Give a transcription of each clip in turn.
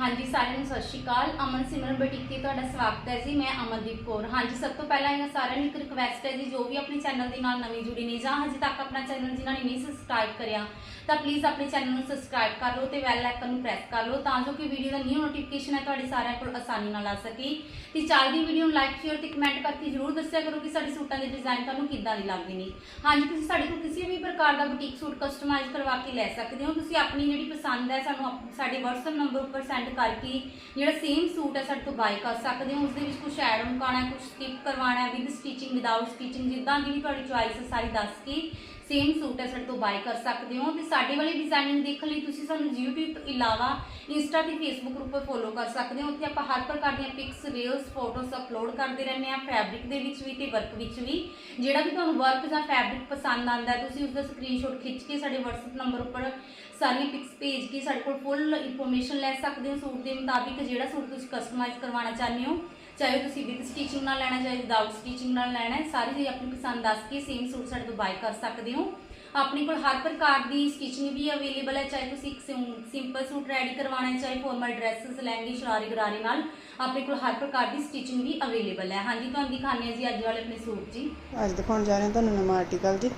ਹਾਂਜੀ, ਸਾਰਿਆਂ ਨੂੰ ਸਤਿ ਸ਼੍ਰੀ ਅਕਾਲ। ਅਮਨ ਸਿਮਰਨ ਬੁਟੀਕ ਤੇ ਤੁਹਾਡਾ ਸਵਾਗਤ ਹੈ ਜੀ, ਮੈਂ ਅਮਨਦੀਪ ਕੌਰ। ਹਾਂਜੀ, ਸਭ ਤੋਂ ਪਹਿਲਾਂ ਇਹਨਾਂ ਸਾਰਿਆਂ ਨੂੰ ਇੱਕ ਰਿਕਵੈਸਟ ਹੈ ਜੀ, ਜੋ ਵੀ ਆਪਣੇ ਚੈਨਲ ਦੇ ਨਾਲ ਨਵੇਂ ਜੁੜੇ ਨੇ ਜਾਂ ਹਜੇ ਤੱਕ ਆਪਣਾ ਚੈਨਲ ਜਿਨ੍ਹਾਂ ਨੇ ਨਹੀਂ ਸਬਸਕ੍ਰਾਈਬ ਕਰਿਆ, ਤਾਂ ਪਲੀਜ਼ ਆਪਣੇ ਚੈਨਲ ਨੂੰ ਸਬਸਕ੍ਰਾਈਬ ਕਰ ਲਓ ਤੇ ਬੈਲ ਆਈਕਨ ਨੂੰ ਪ੍ਰੈਸ ਕਰ ਲਓ, ਤਾਂ ਜੋ ਕਿ ਵੀਡੀਓ ਦਾ ਨਿਊ ਨੋਟੀਫਿਕੇਸ਼ਨ ਹੈ ਤੁਹਾਡੇ ਸਾਰਿਆਂ ਕੋਲ ਆਸਾਨੀ ਨਾਲ ਆ ਸਕੇ। ਤੇ ਚੱਲਦੀ ਵੀਡੀਓ ਨੂੰ ਲਾਈਕ ਸ਼ੇਅਰ ਤੇ ਕਮੈਂਟ ਕਰਕੇ ਜਰੂਰ ਦੱਸਿਆ ਕਰੋ ਕਿ ਸਾਡੇ ਸੂਟਾਂ ਦੇ ਡਿਜ਼ਾਈਨ ਤੁਹਾਨੂੰ ਕਿੱਦਾਂ ਦੇ ਲੱਗਦੇ ਨੇ। ਹਾਂਜੀ, ਤੁਸੀਂ ਸਾਡੇ ਕੋਲ ਕਿਸੇ ਵੀ ਪ੍ਰਕਾਰ ਦਾ ਬੁਟੀਕ ਸੂਟ ਕਸਟਮਾਈਜ਼ ਕਰਵਾ ਕੇ ਲੈ ਸਕਦੇ ਹੋ। ਤੁਸੀਂ ਆਪਣੀ ਜਿਹੜੀ ਪਸੰਦ ਹੈ, ਸਾਨੂੰ ਆਪ- ਸਾਡੇ WhatsApp ਨੰਬਰ ਉੱਪਰ ਸੈਂਡ ਕਰਕੇ ਜਿਹੜਾ ਸੇਮ ਸੂਟ ਹੈ ਸਾਡੇ ਤੋਂ ਬਾਈ ਕਰ ਸਕਦੇ ਹੋ ਉਸ ਦੇ ਵਿੱਚ ਕੁਝ ਐਡ ਮੁਕਾਣਾ ਕੁਝ ਸਕਿਪ ਕਰਵਾਉਣਾ ਹੈ ਵਿਦ ਸਟਿਚਿੰਗ ਵਿਦਆਊਟ ਸਟਿਚਿੰਗ ਜਿੱਦਾਂ ਦੀ ਵੀ ਤੁਹਾਡੀ ਚੁਆਇਸ ਹੈ, ਸਾਰੀ ਦੱਸ ਕੇ ਸੇਮ ਸੂਟ ਹੈ ਸਾਡੇ ਤੋਂ ਬਾਈ ਕਰ ਸਕਦੇ ਹੋ। ਤੇ ਸਾਡੇ ਵਾਲੀ ਡਿਜ਼ਾਈਨਿੰਗ ਦੇਖਣ ਲਈ ਤੁਸੀਂ ਸਾਨੂੰ YouTube ਤੋਂ ਇਲਾਵਾ ਇੰਸਟਾ ਤੇ ਫੇਸਬੁੱਕ ਉੱਪਰ ਫੋਲੋ ਕਰ ਸਕਦੇ ਹੋ। ਉੱਥੇ ਆਪਾਂ ਹਰ ਪ੍ਰਕਾਰ ਦੀਆਂ ਪਿਕਸ ਰੀਲਸ ਫੋਟੋਸ ਅਪਲੋਡ ਕਰਦੇ ਰਹਿੰਦੇ ਆ ਫੈਬਰਿਕ ਦੇ ਵਿੱਚ ਵੀ ਤੇ ਵਰਕ ਵਿੱਚ ਵੀ। ਜਿਹੜਾ ਵੀ ਤੁਹਾਨੂੰ ਵਰਕ ਜਾਂ ਫੈਬਰਿਕ ਪਸੰਦ ਆਉਂਦਾ ਤੁਸੀਂ ਉਸ ਦਾ ਸਕਰੀਨਸ਼ਾਟ ਖਿੱਚ ਕੇ ਸਾਡੇ WhatsApp ਨੰਬਰ ਉੱਪਰ ਸਾਰੀਆਂ ਪਿਕਸ ਭੇਜ ਕੇ ਸਾਡੇ ਕੋਲ ਫੁੱਲ ਇਨਫੋਰਮੇਸ਼ਨ ਲੈ ਸਕਦੇ ਹੋ ਸੂਟ ਦੇ ਮੁਤਾਬਿਕ, ਜਿਹੜਾ ਸੂਟ ਤੁਸੀਂ ਕਸਟਮਾਈਜ਼ ਕਰਵਾਉਣਾ ਚਾਹੁੰਦੇ ਹੋ। ਚਾਹੇ ਉਹ ਤੁਸੀਂ ਵਿਦ ਸਟਿਚਿੰਗ ਨਾਲ ਲੈਣਾ, ਚਾਹੇ ਵਿਦਆਊਟ ਸਟਿਚਿੰਗ ਨਾਲ ਲੈਣਾ ਹੈ, ਸਾਰੀ ਚੀਜ਼ ਆਪਣੀ ਪਸੰਦ ਦੱਸ ਕੇ ਸੇਮ ਸੂਟ ਸਾਡੇ ਤੋਂ ਬਾਈ ਕਰ ਸਕਦੇ ਹੋ। ਆਪਣੇ ਕੋਲ ਹਰ ਪ੍ਰਕਾਰ ਦੀ ਸਟਿਚਿੰਗ ਵੀ ਅਵੇਲੇਬਲ ਹੈ, ਚਾਹੇ ਤੁਸੀਂ ਇੱਕ ਸਿੰਪਲ ਸੂਟ ਰੈਡੀ ਕਰਵਾਉਣਾ ਹੈ, ਚਾਹੇ ਫਾਰਮਲ ਡਰੈਸਸ ਲਹਿੰਗੇ, ਸ਼ਰਾਰੇ, ਗਰਾਰੇ ਨਾਲ, ਆਪਣੇ ਕੋਲ ਹਰ ਪ੍ਰਕਾਰ ਦੀ ਸਟਿਚਿੰਗ ਵੀ ਅਵੇਲੇਬਲ ਹੈ। ਹਾਂਜੀ, ਤੁਹਾਨੂੰ ਦਿਖਾਉਂਦੇ ਹਾਂ ਜੀ ਅੱਜ ਵਾਲੇ ਆਪਣੇ ਸੂਟ ਜੀ। ਅੱਜ ਦਿਖਾਉਣ ਜਾ ਰਹੇ ਹਾਂ ਤੁਹਾਨੂੰ ਨਵਾਂ ਆਰਟੀਕਲ ਜੀ।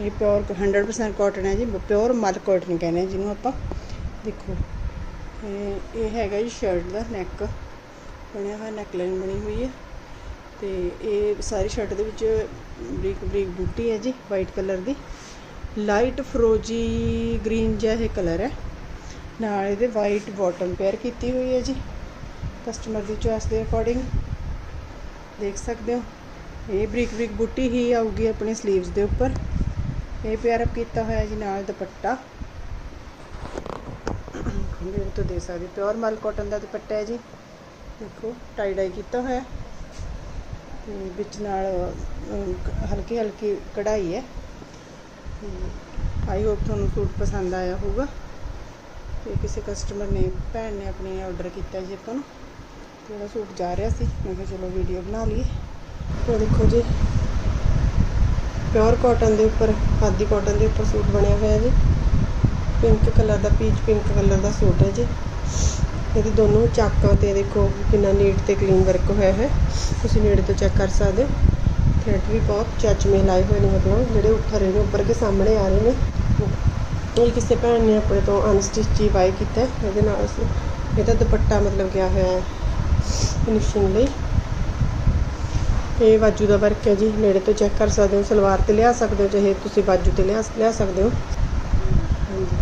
ਇਹ ਪਿਓਰ 100% ਕਾਟਨ ਹੈ ਜੀ ਪਿਓਰ ਮਲ ਕਾਟਨ ਕਹਿੰਦੇ ਆ ਜਿਹਨੂੰ ਆਪਾਂ। ਦੇਖੋ, ਇਹ ਇਹ ਹੈਗਾ ਜੀ ਸ਼ਰਟ ਦਾ ਨੈਕ ਬਣਿਆ ਹੋਇਆ ਨੈਕਲਾਈਨ ਬਣੀ ਹੋਈ ਹੈ। ਤੇ ਇਹ ਸਾਰੀ ਸ਼ਰਟ ਦੇ ਵਿੱਚ ਬਰੀਕ ਬਰੀਕ ਬੂਟੀ ਹੈ ਜੀ ਵਾਈਟ ਕਲਰ ਦੀ। ਲਾਈਟ ਫਰੋਜੀ ਗ੍ਰੀਨ ਜਿਹਾ ਇਹ ਕਲਰ ਹੈ। ਨਾਲ ਇਹਦੇ ਵਾਈਟ ਬਾਟਮ ਪੇਅਰ ਕੀਤੀ ਹੋਈ ਹੈ ਜੀ। ਕਸਟਮਰ ਦੀ ਚੋਇਸ ਦੇ ਅਕੋਰਡਿੰਗ ਦੇਖ ਸਕਦੇ ਹੋ। ਇਹ ਬਰੀਕ ਬਰੀਕ ਬੂਟੀ ਹੀ ਆਊਗੀ ਆਪਣੇ 슬ੀਵਸ ਦੇ ਉੱਪਰ। ਇਹ ਪਿਆਰ ਕੀਤਾ ਹੋਇਆ ਜੀ ਨਾਲ ਦੁਪੱਟਾ। ਮੇਰੇ ਤੋਂ ਦੇ ਸਕਦੇ, ਪਿਓਰ ਮਲ ਕਾਟਨ ਦਾ ਦੁਪੱਟਾ ਹੈ ਜੀ। ਦੇਖੋ ਟਾਈ ਡਾਈ ਕੀਤਾ ਹੋਇਆ। ਤੇ ਵਿੱਚ ਨਾਲ ਹਲਕੀ ਹਲਕੀ ਕਢਾਈ ਹੈ। ਆਈ ਹੋਪ ਤੁਹਾਨੂੰ ਸੂਟ ਪਸੰਦ ਆਇਆ ਹੋਊਗਾ। ਤੇ ਕਿਸੇ ਕਸਟਮਰ ਨੇ, ਭੈਣ ਨੇ ਆਪਣੇ ਆਰਡਰ ਕੀਤਾ ਜੀ ਆਪਾਂ ਨੂੰ। ਤੇ ਉਹਦਾ ਸੂਟ ਜਾ ਰਿਹਾ ਸੀ, ਮੈਂ ਕਿਹਾ ਚਲੋ ਵੀਡੀਓ ਬਣਾ ਲਈਏ। ਤੇ ਦੇਖੋ ਜੀ। ਪਿਓਰ ਕਾਟਨ ਦੇ ਉੱਪਰ, ਖਾਦੀ ਕਾਟਨ ਦੇ ਉੱਪਰ ਸੂਟ ਬਣਿਆ ਹੋਇਆ ਜੀ। ਪਿੰਕ ਕਲਰ ਦਾ ਪੀਚ ਪਿੰਕ ਕਲਰ ਦਾ ਸੂਟ ਹੈ ਜੀ। ਇਹਦੇ ਦੋਨੋਂ ਚਾਕਾਂ ਤੇ ਦੇਖੋ ਕਿੰਨਾ ਨੀਟ ਤੇ ਕਲੀਨ ਵਰਕ ਹੋਇਆ ਹੈ। ਤੁਸੀਂ ਨੇੜੇ ਤੋਂ ਚੈੱਕ ਕਰ ਸਕਦੇ ਹੋ। ਥਰੈਡ ਵੀ ਬਹੁਤ ਚੱਚਵੇਂ ਲਾਏ ਹੋਏ ਨੇ ਮਤਲਬ, ਜਿਹੜੇ ਉੱਠ ਰਹੇ ਨੇ ਉੱਪਰ ਕੇ ਸਾਹਮਣੇ ਆ ਰਹੇ ਨੇ। ਇਹ ਕਿਸੇ ਭੈਣ ਨੇ ਆਪਣੇ ਤੋਂ ਅਨਸਟਿਚ ਹੀ ਬਾਈ ਕੀਤਾ ਇਹਦੇ ਨਾਲ ਅਸੀਂ ਇਹਦਾ ਦੁਪੱਟਾ ਮਤਲਬ ਗਿਆ ਹੋਇਆ ਹੈ। ਫਿਨਿਸ਼ਿੰਗ ਲਈ। ਇਹ ਬਾਜੂ ਦਾ ਵਰਕ ਹੈ ਜੀ। ਨੇੜੇ ਤੋਂ ਚੈੱਕ ਕਰ ਸਕਦੇ ਹੋ, ਸਲਵਾਰ ਤੇ ਲਿਆ ਸਕਦੇ ਹੋ, ਚਾਹੇ ਤੁਸੀਂ ਬਾਜੂ ਤੇ ਲਿਆ ਲਿਆ ਸਕਦੇ ਹੋ। ਹਾਂਜੀ।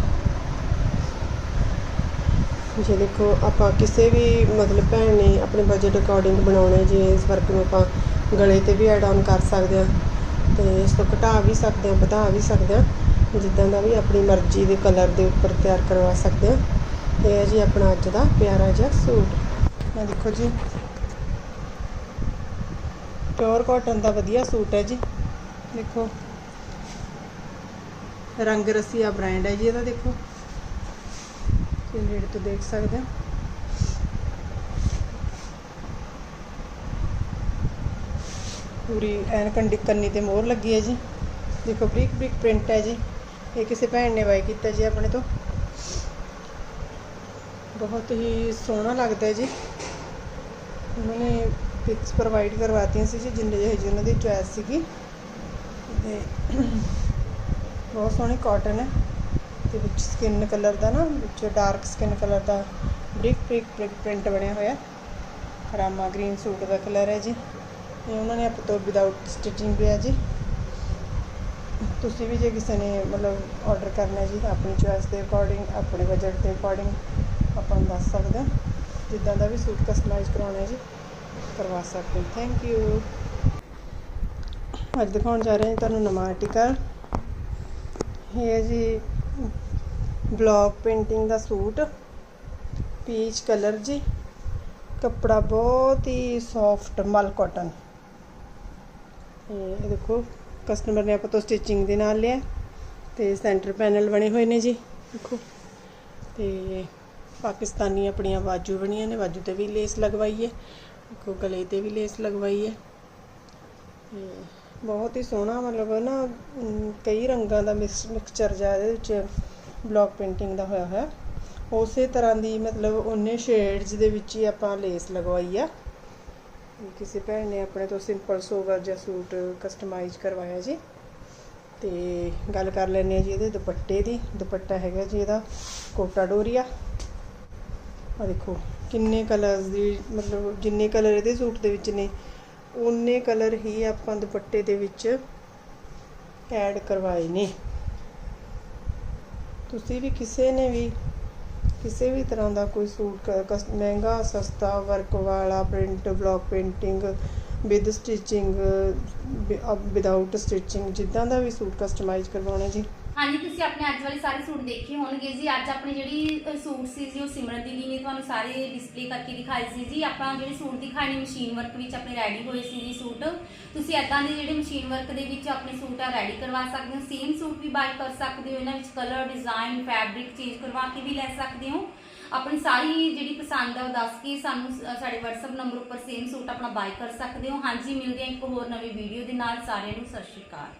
ਜੇ ਦੇਖੋ, ਆਪਾਂ ਕਿਸੇ ਵੀ ਮਤਲਬ ਭੈਣ ਨੇ ਆਪਣੇ ਬਜਟ ਅਕੋਰਡਿੰਗ ਬਣਾਉਣਾ, ਜੇ ਇਸ ਵਰਕ ਨੂੰ ਆਪਾਂ ਗਲੇ ਤੇ ਵੀ ਐਡ ਆਨ ਕਰ ਸਕਦੇ ਹਾਂ, ਤੇ ਇਸ ਤੋਂ ਘਟਾ ਵੀ ਸਕਦੇ ਹਾਂ, ਵਧਾ ਵੀ ਸਕਦੇ ਹਾਂ, ਜਿੱਦਾਂ ਦਾ ਵੀ ਆਪਣੀ ਮਰਜ਼ੀ ਦੇ ਕਲਰ ਦੇ ਉੱਪਰ ਤਿਆਰ ਕਰਵਾ ਸਕਦੇ ਹਾਂ। ਇਹ ਹੈ ਜੀ ਆਪਣਾ ਅੱਜ ਦਾ ਪਿਆਰਾ ਜਿਹਾ ਸੂਟ। ਇਹ ਦੇਖੋ ਜੀ ਪਿਓਰ ਕਾਟਨ ਦਾ ਵਧੀਆ ਸੂਟ ਹੈ ਜੀ। ਦੇਖੋ। ਰੰਗ ਰਸੀਆ ਬ੍ਰਾਂਡ ਹੈ ਜੀ ਇਹਦਾ, ਦੇਖੋ। ਤੁਸੀਂ ਨੇੜੇ ਤੋਂ ਦੇਖ ਸਕਦੇ ਹੋ। ਪੂਰੀ ਐਨ ਕੰਡੀ ਕੰਨੀ ਤੇ ਮੋਹਰ ਲੱਗੀ ਹੈ ਜੀ। ਦੇਖੋ, ਬ੍ਰਿਕ ਬ੍ਰਿਕ ਪ੍ਰਿੰਟ ਹੈ ਜੀ। ਇਹ ਕਿਸੇ ਭੈਣ ਨੇ ਬਾਈ ਕੀਤਾ ਜੀ ਆਪਣੇ ਤੋਂ। ਬਹੁਤ ਹੀ ਸੋਹਣਾ ਲੱਗਦਾ ਜੀ। ਉਹਨਾਂ ਨੇ ਪਿਕਸ ਪ੍ਰੋਵਾਈਡ ਕਰਵਾਤੀਆਂ ਸੀ ਜੀ, ਜਿੰਨੇ ਜਿਹੇ ਜੀ ਉਹਨਾਂ ਦੀ ਚੋਇਸ ਸੀਗੀ। ਤੇ ਬਹੁਤ ਸੋਹਣੀ ਕਾਟਨ ਹੈ ਤੇ ਵਿੱਚ ਸਕਿਨ ਕਲਰ ਦਾ ਨਾ, ਵਿੱਚ ਡਾਰਕ ਸਕਿਨ ਕਲਰ ਦਾ ਬਰੀਕ ਬਰੀਕ ਬਰੀਕ ਪ੍ਰਿੰਟ ਬਣਿਆ ਹੋਇਆ। ਰਾਮਾ ਗ੍ਰੀਨ ਸੂਟ ਦਾ ਕਲਰ ਹੈ ਜੀ। ਇਹ ਉਹਨਾਂ ਨੇ ਆਪ ਤੋਂ ਵਿਦਆਊਟ ਸਟਿਚਿੰਗ ਵੀ ਹੈ ਜੀ। ਤੁਸੀਂ ਵੀ ਜੇ ਕਿਸੇ ਨੇ ਮਤਲਬ ਆਰਡਰ ਕਰਨਾ ਜੀ, ਆਪਣੀ ਚੋਇਸ ਦੇ ਅਕੋਰਡਿੰਗ ਆਪਣੇ ਬਜਟ ਦੇ ਅਕੋਰਡਿੰਗ ਆਪਾਂ ਨੂੰ ਦੱਸ ਸਕਦੇ ਹੋ। ਜਿੱਦਾਂ ਦਾ ਵੀ ਸੂਟ ਕਸਟਮਾਈਜ਼ ਕਰਾਉਣਾ ਜੀ। ਕਰਵਾ ਸਕਦੇ ਹੋ। ਥੈਂਕ ਯੂ ਅੱਜ ਦਿਖਾਉਣ ਜਾ ਰਹੇ ਹਾਂ ਜੀ ਤੁਹਾਨੂੰ ਨਵਾਂ ਆਰਟੀਕਲ ਇਹ ਹੈ ਜੀ ਬਲੌਕ ਪੇਂਟਿੰਗ ਦਾ ਸੂਟ। ਪੀਚ ਕਲਰ ਜੀ। ਕੱਪੜਾ ਬਹੁਤ ਹੀ ਸੌਫਟ ਮਲ ਕਾਟਨ ਇਹ ਦੇਖੋ ਕਸਟਮਰ ਨੇ ਆਪਾਂ ਤੋਂ ਸਟਿਚਿੰਗ ਦੇ ਨਾਲ ਲਿਆ। ਤੇ ਸੈਂਟਰ ਪੈਨਲ ਬਣੇ ਹੋਏ ਨੇ ਜੀ। ਦੇਖੋ। ਤੇ ਪਾਕਿਸਤਾਨੀ ਆਪਣੀਆਂ ਬਾਜੂ ਬਣੀਆਂ ਨੇ ਬਾਜੂ ਤੇ ਵੀ ਲੇਸ ਲਗਵਾਈ ਹੈ। ਦੇਖੋ ਗਲੇ ਤੇ ਵੀ ਲੇਸ ਲਗਵਾਈ ਹੈ। ਤੇ ਬਹੁਤ ਹੀ ਸੋਹਣਾ ਮਤਲਬ ਨਾ ਕਈ ਰੰਗਾਂ ਦਾ ਮਿਕਸ ਮਿਕਸਚਰ ਜਿਹਾ ਇਹਦੇ ਵਿੱਚ ਬਲੌਕ ਪੇਂਟਿੰਗ ਦਾ ਹੋਇਆ ਹੋਇਆ। ਉਸੇ ਤਰ੍ਹਾਂ ਦੀ ਮਤਲਬ ਉਹਨੇ ਸ਼ੇਡਸ ਦੇ ਵਿੱਚ ਹੀ ਆਪਾਂ ਲੇਸ ਲਗਵਾਈ ਆ। ਕਿਸੇ ਭੈਣ ਨੇ ਆਪਣੇ ਤੋਂ ਸਿੰਪਲ ਸੋਵਰ ਜਿਹਾ ਸੂਟ ਕਸਟਮਾਈਜ਼ ਕਰਵਾਇਆ ਜੀ। ਤੇ ਗੱਲ ਕਰ ਲੈਂਦੇ ਆ ਜੀ ਇਹਦੇ ਦੁਪੱਟੇ ਦੀ। ਦੁਪੱਟਾ ਹੈਗਾ ਜੀ ਇਹਦਾ ਕੋਟਾ ਡੋਰੀਆ। ਆ ਦੇਖੋ, ਕਿੰਨੇ ਕਲਰਸ ਦੀ, ਮਤਲਬ ਜਿੰਨੇ ਕਲਰ ਇਹਦੇ ਸੂਟ ਦੇ ਵਿੱਚ ਨੇ ਉਨੇ ਕਲਰ ਹੀ ਆਪਾਂ ਦੁਪੱਟੇ ਦੇ ਵਿੱਚ ਐਡ ਕਰਵਾਏ ਨੇ। ਤੁਸੀਂ ਵੀ ਕਿਸੇ ਨੇ ਵੀ, ਕਿਸੇ ਵੀ ਤਰ੍ਹਾਂ ਦਾ ਕੋਈ ਸੂਟ ਕ- ਮਹਿੰਗਾ, ਸਸਤਾ ਵਰਕ ਵਾਲਾ print block painting with stitching without stitching ਜਿੱਦਾਂ ਦਾ ਵੀ ਸੂਟ ਕਸਟਮਾਈਜ਼ ਕਰਵਾਉਣਾ ਜੀ। ਹਾਂਜੀ ਤੁਸੀਂ ਆਪਣੇ ਅੱਜ ਵਾਲੇ ਸਾਰੇ ਸੂਟ ਦੇਖੇ ਹੋਣਗੇ ਜੀ। ਅੱਜ ਆਪਣੀ ਜਿਹੜੀ ਅ, ਸੂਟ ਸੀ ਜੀ ਉਹ ਸਿਮਰਨ ਦੀਦੀ ਨੇ ਤੁਹਾਨੂੰ ਸਾਰੇ ਡਿਸਪਲੇ ਕਰਕੇ ਦਿਖਾਏ ਸੀ ਜੀ। ਆਪਾਂ ਜਿਹੜੇ ਸੂਟ ਦਿਖਾਏ ਨੇ ਮਸ਼ੀਨ ਵਰਕ ਵਿੱਚ ਆਪਣੇ ਰੈਡੀ ਹੋਏ ਸੀ ਜੀ ਸੂਟ। ਤੁਸੀਂ ਐਦਾਂ ਦੇ ਜਿਹੜੇ ਮਸ਼ੀਨ ਵਰਕ ਦੇ ਵਿੱਚ ਆਪਣੇ ਸੂਟ ਆ ਰੈਡੀ ਕਰਵਾ ਸਕਦੇ ਹੋ। ਸੇਮ ਸੂਟ ਵੀ ਬਾਈ ਕਰ ਸਕਦੇ ਹੋ। ਇਹਨਾਂ ਵਿੱਚ ਕਲਰ ਡਿਜ਼ਾਈਨ ਫੈਬਰਿਕ ਚੇਂਜ ਕਰਵਾ ਕੇ ਵੀ ਲੈ ਸਕਦੇ ਹੋ। ਆਪਣੀ ਸਾਰੀ ਜਿਹੜੀ ਪਸੰਦ ਆ ਉਹ ਦੱਸ ਕੇ ਸਾਨੂੰ ਸ- ਸਾਡੇ WhatsApp ਨੰਬਰ ਉੱਪਰ ਸੇਮ ਸੂਟ ਆਪਣਾ ਬਾਈ ਕਰ ਸਕਦੇ ਹੋ। ਹਾਂਜੀ ਮਿਲਦੇ ਹਾਂ ਇੱਕ ਹੋਰ ਨਵੀਂ ਵੀਡੀਓ ਦੇ ਨਾਲ। ਸਾਰਿਆਂ ਨੂੰ ਸਤਿ ਸ਼੍ਰੀ ਅਕਾਲ।